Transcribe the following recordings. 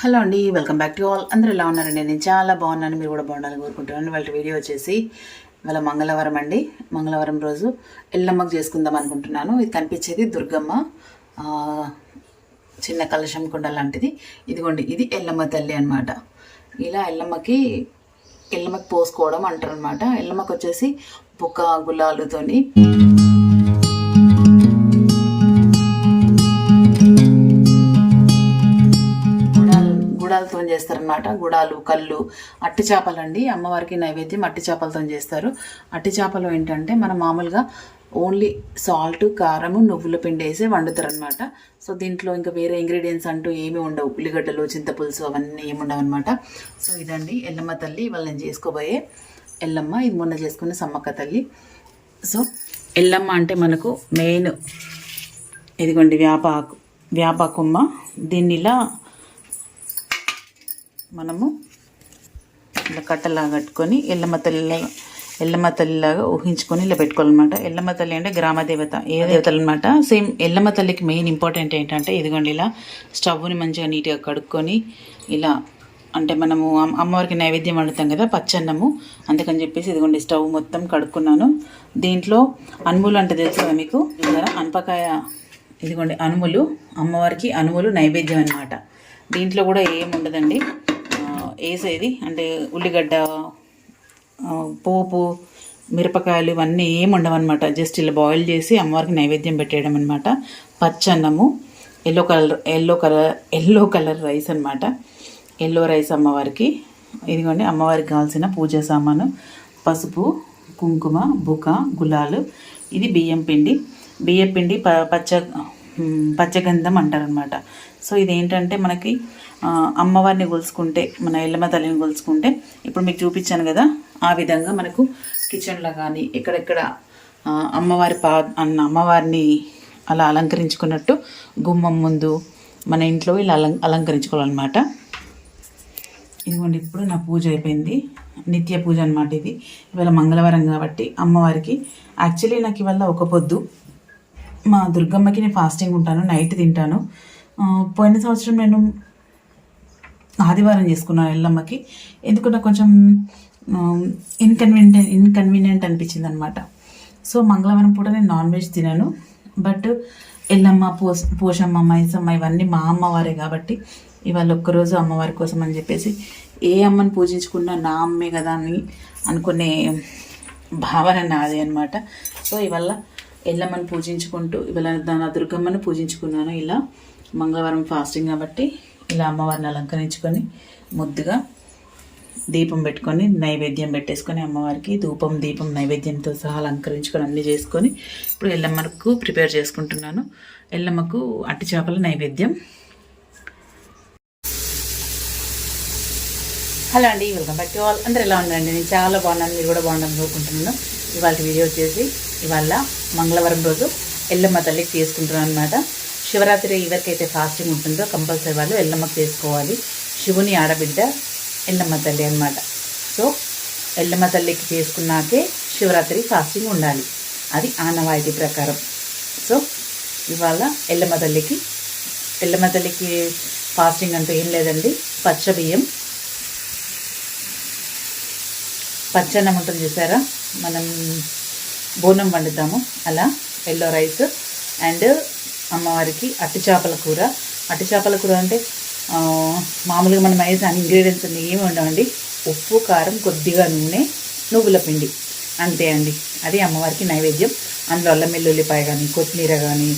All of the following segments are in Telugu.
హలో అండి వెల్కమ్ బ్యాక్ టు ఆల్ అందరూ ఎలా ఉన్నారండి? నేను చాలా బాగున్నాను మీరు కూడా బాగుండాలని కోరుకుంటున్నాను. వాళ్ళ వీడియో వచ్చేసి ఇవాళ మంగళవారం అండి. మంగళవారం రోజు ఎల్లమ్మకు చేసుకుందాం అనుకుంటున్నాను. ఇది కనిపించేది దుర్గమ్మ చిన్న కలశం కుండ లాంటిది. ఇదిగోండి ఇది ఎల్లమ్మ తల్లి అనమాట ఇలా ఎల్లమ్మకి ఎల్లమ్మకి పోసుకోవడం అంటారు అనమాట ఎల్లమ్మకి వచ్చేసి బుక్క గులాలుతోని గుడాలతో చేస్తారనమాట గుడాలు కళ్ళు అట్టి చేపలు అండి అమ్మవారికి నైవేద్యం అట్టి చేపలతో చేస్తారు. అట్టి చేపలు ఏంటంటే మనం మామూలుగా ఓన్లీ సాల్ట్ కారము నువ్వుల పిండి వేసి వండుతారు అనమాట సో దీంట్లో ఇంకా వేరే ఇంగ్రీడియంట్స్ అంటూ ఏమీ ఉండవు. ఉల్లిగడ్డలు చింతపులుసు అవన్నీ ఏమి ఉండవు అనమాట సో ఇదండి ఎల్లమ్మ తల్లి ఇవాళ నేను చేసుకోబోయే ఎల్లమ్మ. ఇది మొన్న చేసుకున్న సమ్మక్క తల్లి. సో ఎల్లమ్మ అంటే మనకు మెయిన్ ఇదిగోండి వేపాకు వేపాకుమ్మ దీన్ని ఇలా మనము ఇలా కట్టలాగా కట్టుకొని ఎల్లమ్మ తల్లిలాగా ఎల్లమ్మ తల్లిలాగా ఊహించుకొని ఇలా పెట్టుకోవాలన్నమాట. ఎల్లమ్మ తల్లి అంటే గ్రామ దేవత ఏ దేవతలు అనమాట సేమ్ ఎల్లమ్మ తల్లికి మెయిన్ ఇంపార్టెంట్ ఏంటంటే ఇదిగోండి ఇలా స్టవ్ని మంచిగా నీట్గా కడుక్కొని ఇలా అంటే మనము అమ్- అమ్మవారికి నైవేద్యం వండుతాం కదా పచ్చన్నము. అందుకని చెప్పేసి ఇదిగోండి స్టవ్ మొత్తం కడుక్కున్నాను. దీంట్లో అనుములు అంటే తెలుసు కదా మీకు? చూసారా? అనపకాయ ఇదిగోండి అనుములు. అమ్మవారికి అనుములు నైవేద్యం అన్నమాట. దీంట్లో కూడా ఏం ఉండదండి వేసేది. అంటే ఉల్లిగడ్డ పోపు మిరపకాయలు ఇవన్నీ ఏం ఉండవన్నమాట జస్ట్ ఇలా బాయిల్ చేసి అమ్మవారికి నైవేద్యం పెట్టేయడం అనమాట పచ్చన్నము yellow colour yellow colour yellow colour rice అనమాట ఎల్లో రైస్ అమ్మవారికి. ఇదిగోండి అమ్మవారికి కావాల్సిన పూజా సామాను. పసుపు కుంకుమ బుక గులాలు. ఇది బియ్యం పిండి. బియ్యం పిండి ప పచ్చ పచ్చగంధం అంటారనమాట సో ఇది ఏంటంటే మనకి అమ్మవారిని కొలుసుకుంటే మన ఎల్లమ్మ తల్లిని కొలుసుకుంటే ఇప్పుడు మీకు చూపించాను కదా ఆ విధంగా మనకు కిచెన్లో కానీ ఎక్కడెక్కడ అమ్మవారి పా అన్న అమ్మవారిని అలా అలంకరించుకున్నట్టు గుమ్మం ముందు మన ఇంట్లో ఇలా అలం అలంకరించుకోవాలన్నమాట. ఇదిగోండి ఇప్పుడు నా పూజ అయిపోయింది. నిత్య పూజ అనమాట ఇది. ఇవాళ మంగళవారం కాబట్టి అమ్మవారికి యాక్చువల్లీ నాకు ఇవాళ ఒక పొద్దు. మా దుర్గమ్మకి నేను ఫాస్టింగ్ ఉంటాను నైట్ తింటాను. పోయిన సంవత్సరం నేను ఆదివారం చేసుకున్నాను ఎల్లమ్మకి. ఎందుకు కొంచెం ఇన్కన్వీనియంట్ ఇన్కన్వీనియంట్ అనిపించింది అనమాట సో మంగళవారం పూట నేను నాన్ వెజ్ తినను. బట్ ఎల్లమ్మ పోస్ పోషమ్మ మైసమ్మ ఇవన్నీ మా అమ్మవారే కాబట్టి ఇవాళ ఒక్కరోజు అమ్మవారి కోసం అని చెప్పేసి ఏ అమ్మని పూజించుకున్నా నా అమ్మే కదా అని అనుకునే భావన నాది అనమాట సో ఇవాళ ఎల్లమ్మని పూజించుకుంటూ ఇవాళ నా దుర్గమ్మని పూజించుకున్నాను. ఇలా మంగళవారం ఫాస్టింగ్ కాబట్టి ఇలా అమ్మవారిని అలంకరించుకొని ముద్దుగా దీపం పెట్టుకొని నైవేద్యం పెట్టేసుకొని అమ్మవారికి ధూపం దీపం నైవేద్యంతో సహా అలంకరించుకొని అన్నీ చేసుకొని ఇప్పుడు ఎల్లమ్మకు ప్రిపేర్ చేసుకుంటున్నాను. ఎల్లమ్మకు అట్టి చేపల నైవేద్యం. హలో అండి వెల్కమ్ బ్యాక్ టు ఆల్. అందరూ ఎలా ఉన్నారండి? నేను చాలా బాగున్నాను మీరు కూడా బాగున్నాను కోరుకుంటున్నాను. ఇవాళ వీడియో వచ్చేసి ఇవాళ మంగళవారం రోజు ఎల్లమ్మ తల్లికి తీసుకుంటున్నాను అనమాట శివరాత్రి ఎవరికైతే ఫాస్టింగ్ ఉంటుందో కంపల్సరీ వాళ్ళు ఎల్లమ్మ చేసుకోవాలి. శివుని ఆడబిడ్డ ఎల్లమ్మ తల్లి అనమాట సో ఎల్లమ్మ తల్లికి చేసుకున్నాకే శివరాత్రి ఫాస్టింగ్ ఉండాలి. అది ఆనవాయితీ ప్రకారం. సో ఇవాళ ఎల్లమ్మ తల్లికి ఎల్లమ్మ తల్లికి ఫాస్టింగ్ అంటూ ఏం లేదండి. పచ్చ బియ్యం. పచ్చన్నం ఉంటుంది చూసారా? మనం బోనం వండుతాము. అలా ఎల్లో రైస్ అండ్ అమ్మవారికి అట్టి చేపల కూర. అట్టి చేపల కూర అంటే మామూలుగా మనం వేసే ఇంగ్రీడియంట్స్ అన్నీ ఏమి ఉండవండి. ఉప్పు కారం కొద్దిగా నూనె నువ్వుల పిండి. అంతే అండి. అది అమ్మవారికి నైవేద్యం. అందులో అల్లం వెల్లుల్లిపాయ కానీ కొత్తిమీర కానీ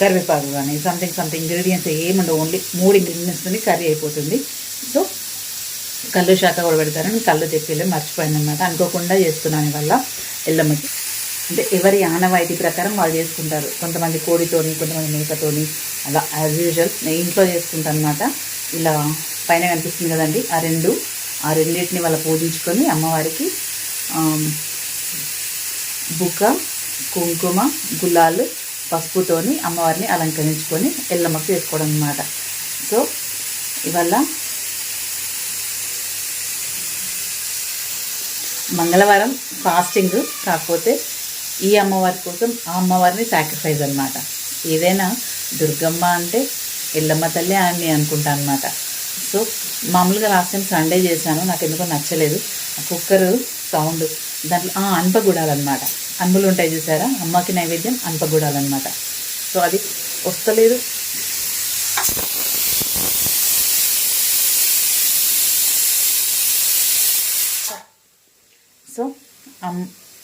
కరివేపాకు కానీ సంథింగ్ సంథింగ్ ఇంగ్రీడియంట్స్ ఏముండవు ఓన్లీ మూడు ఇంగ్రీడియంట్స్తో కర్రీ అయిపోతుంది. సో కళ్ళు శాఖ కూడా పెడతారని కళ్ళు తెప్పిలే మర్చిపోయింది అనమాట అనుకోకుండా చేస్తున్నాను వల్ల ఎల్లమ్మకి. అంటే ఎవరి ఆనవాయితీ ప్రకారం వాళ్ళు చేసుకుంటారు. కొంతమంది కోడితోని కొంతమంది మేకతోని అలా యాజ్ యూజువల్ నేను ఇంట్లో చేసుకుంటాను అనమాట ఇలా పైన కనిపిస్తుంది కదండి ఆ రెండు ఆ రెండింటిని వాళ్ళ పూజించుకొని అమ్మవారికి బుక్క కుంకుమ గులాలు పసుపుతోని అమ్మవారిని అలంకరించుకొని ఎల్లమ్మకు చేసుకోవడం అనమాట సో ఇవల్ల మంగళవారం ఫాస్టింగ్ కాకపోతే ఈ అమ్మవారి కోసం ఆ అమ్మవారిని సాక్రిఫైస్ అనమాట ఏదైనా దుర్గమ్మ అంటే ఎల్లమ్మ తల్లి అని అనుకుంటా అనమాట సో మామూలుగా లాస్ట్ టైం సండే చేశాను నాకు ఎందుకో నచ్చలేదు. ఆ కుక్కర్ సౌండ్ దాంట్లో ఆ, అనపగుడాలు అనమాట ఉంటాయి చూసారా? అమ్మకి నైవేద్యం అనపగుడాలు అనమాట సో అది వస్తలేదు. సో అం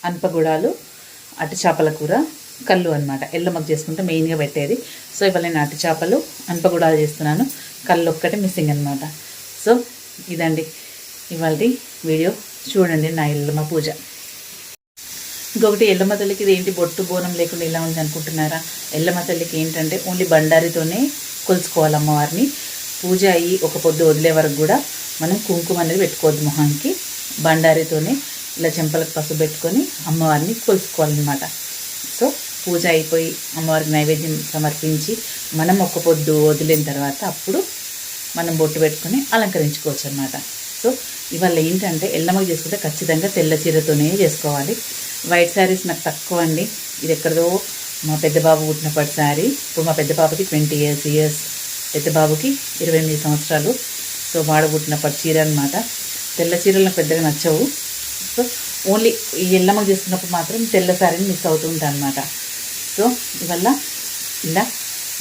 అనపగుడాలు అట్టి చేపల కూర కళ్ళు అనమాట ఎల్లమ్మకు చేసుకుంటే మెయిన్గా పెట్టేది. సో ఇవాళ నేను అట్టి చేపలు అనపగుడాలు చేస్తున్నాను. కళ్ళు ఒక్కటే మిస్సింగ్ అనమాట సో ఇదండి ఇవాళ వీడియో. చూడండి నా ఎల్లమ్మ పూజ. ఇంకొకటి ఎల్లమ్మ తల్లికి ఇది ఏంటి బొట్టు బోనం లేకుండా ఇలా ఉంది అనుకుంటున్నారా? ఎల్లమ్మ తల్లికి ఏంటంటే ఓన్లీ బండారితోనే కొలుచుకోవాలి అమ్మవారిని. పూజ అయ్యి ఒక పొద్దు వదిలే వరకు కూడా మనం కుంకుమ అనేది పెట్టుకోవద్దు మొహానికి. బండారితోనే ఇలా చెంపలకు పసుపు పెట్టుకొని అమ్మవారిని కొలుసుకోవాలన్నమాట సో పూజ అయిపోయి అమ్మవారికి నైవేద్యం సమర్పించి మనం ఒక పొద్దు వదిలిన తర్వాత అప్పుడు మనం బొట్టు పెట్టుకొని అలంకరించుకోవచ్చు అనమాట సో ఇవాళ ఏంటంటే ఎల్లమ్మకి చేసుకుంటే ఖచ్చితంగా తెల్ల చీరతోనే చేసుకోవాలి. వైట్ శారీస్ నాకు తక్కువ అండి. ఇది ఎక్కడదో మా పెద్ద బాబు పుట్టినప్పటి శారీ. ఇప్పుడు మా పెద్ద బాబుకి ట్వంటీ ఇయర్స్ ఇయర్స్ పెద్ద బాబుకి ఇరవై ఎనిమిది సంవత్సరాలు. సో వాడు పుట్టినప్పటి చీర అనమాట తెల్ల చీరలు నాకు పెద్దగా నచ్చవు. సో ఓన్లీ ఈ ఎల్లమ్మ చేసుకున్నప్పుడు మాత్రం తెల్ల శారీని మిస్ అవుతూ ఉంటాను అనమాట సో ఇవల్ల ఇలా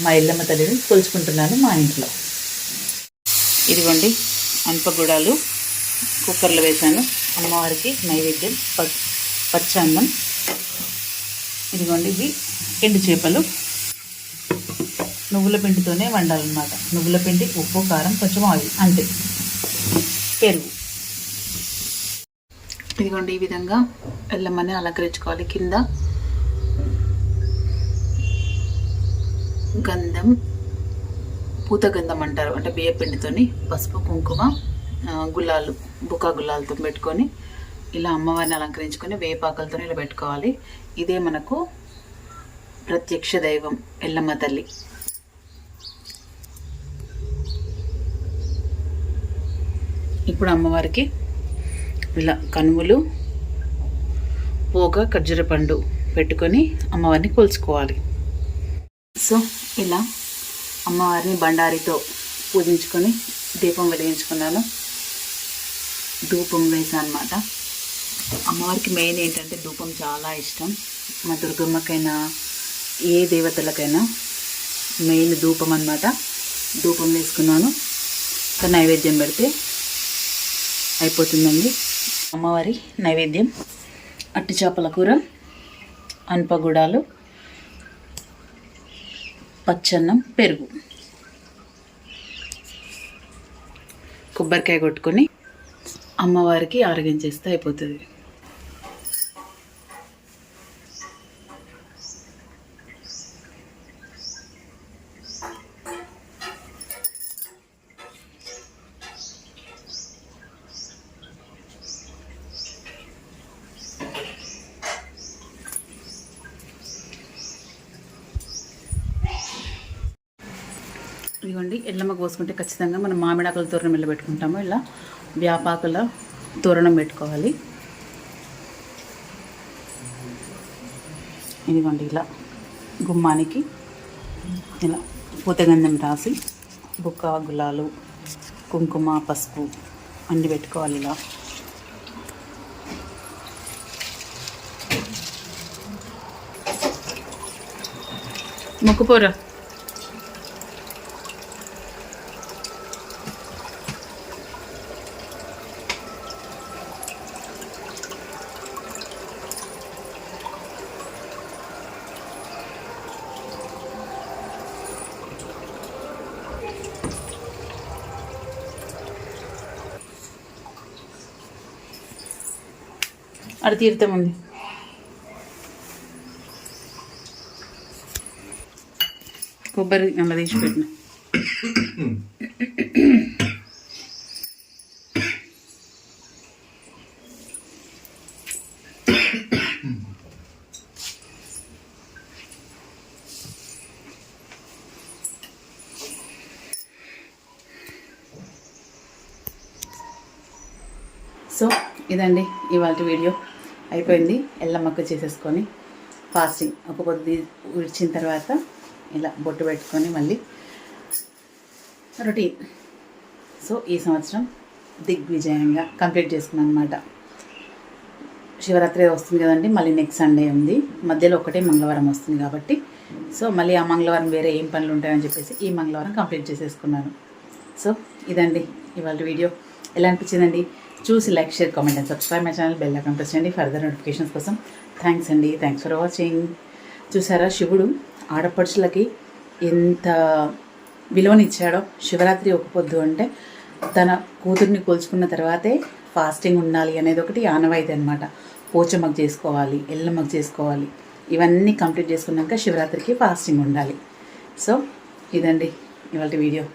మా ఎల్లమ్మ తల్లిని కొలుచుకుంటున్నాను మా ఇంట్లో. ఇదిగోండి అనపగుడాలు కుక్కర్లో వేశాను. అమ్మవారికి నైవేద్యం ప ఇదిగోండి ఇవి ఎండు చేపలు. నువ్వుల పిండితోనే వండాలన్నమాట. నువ్వుల పిండి ఉప్పు కారం కొంచెం ఆయిల్ అంతే. పెరుగు. ఇదిగోండి ఈ విధంగా ఎల్లమ్మని అలంకరించుకోవాలి. కింద గంధం పూత గంధం అంటారు. అంటే బియ్యపిండితోని పసుపు కుంకుమ గులాలు బుకా గులాలతో పెట్టుకొని ఇలా అమ్మవారిని అలంకరించుకొని వేపాకలతో ఇలా పెట్టుకోవాలి. ఇదే మనకు ప్రత్యక్ష దైవం ఎల్లమ్మ తల్లి. ఇప్పుడు అమ్మవారికి ఇలా కనుములు పోగ ఖర్జూర పండు పెట్టుకొని అమ్మవారిని కొలుచుకోవాలి. సో ఇలా అమ్మవారిని బండారితో పూజించుకొని దీపం వెలిగించుకున్నాను. ధూపం వేసాను అనమాట అమ్మవారికి మెయిన్ ఏంటంటే ధూపం చాలా ఇష్టం. మా దుర్గమ్మకైనా ఏ దేవతలకైనా మెయిన్ ధూపం అన్నమాట. ధూపం వేసుకున్నాను. నైవేద్యం పెడితే అయిపోతుందండి. అమ్మవారి నైవేద్యం అట్టి చేపల కూర అనపగుడాలు పచ్చన్నం పెరుగు. కొబ్బరికాయ కొట్టుకొని అమ్మవారికి ఆరోగ్యం చేస్తే అయిపోతుంది. ఇదిగోండి ఎల్లమ్మ కోసుకుంటే ఖచ్చితంగా మనం మామిడాకుల తోరణం ఇలా పెట్టుకుంటాము ఇలా వ్యాపాకుల తోరణం పెట్టుకోవాలి. ఇదిగోండి ఇలా గుమ్మానికి ఇలా పూతగంధం రాసి బుక్క గులాలు కుంకుమ పసుపు అన్నీ పెట్టుకోవాలి ఇలా. మొక్కుపోరా? అక్కడ తీర్థం ఉంది. కొబ్బరి అలా తీసి పెట్టిన సో ఇదండి ఇవాళ వీడియో. అయిపోయింది. ఎల్లమ్మకు చేసేసుకొని ఫాస్టింగ్ ఒక పొద్దు విడిచిన తర్వాత ఇలా బొట్టు పెట్టుకొని మళ్ళీ రొటీన్ సో ఈ సంవత్సరం దిగ్విజయంగా కంప్లీట్ చేసుకున్నాను అనమాట శివరాత్రి వస్తుంది కదండి మళ్ళీ నెక్స్ట్ సండే ఉంది. మధ్యలో ఒకటే మంగళవారం వస్తుంది కాబట్టి. సో మళ్ళీ ఆ మంగళవారం వేరే ఏం పనులు ఉంటాయని చెప్పేసి ఈ మంగళవారం కంప్లీట్ చేసేసుకున్నాను. సో ఇదండి ఇవాళ వీడియో. ఎలా అనిపించిందండి? చూసి like share comment and subscribe my channel bell icon press చేయండి. ఫర్దర్ నోటిఫికేషన్స్ కోసం థ్యాంక్స్ అండి. థ్యాంక్స్ ఫర్ వాచింగ్ చూసారా శివుడు ఆడపడుచులకి ఎంత విలువనిచ్చాడో? శివరాత్రి ఒక పొద్దు అంటే తన కూతుర్ని కోల్చుకున్న తర్వాతే ఫాస్టింగ్ ఉండాలి అనేది ఒకటి ఆనవాయితీ అనమాట పోచమ్మకు చేసుకోవాలి ఎల్లమ్మకు చేసుకోవాలి. ఇవన్నీ కంప్లీట్ చేసుకున్నాక శివరాత్రికి ఫాస్టింగ్ ఉండాలి. సో ఇదండి ఇవాళ వీడియో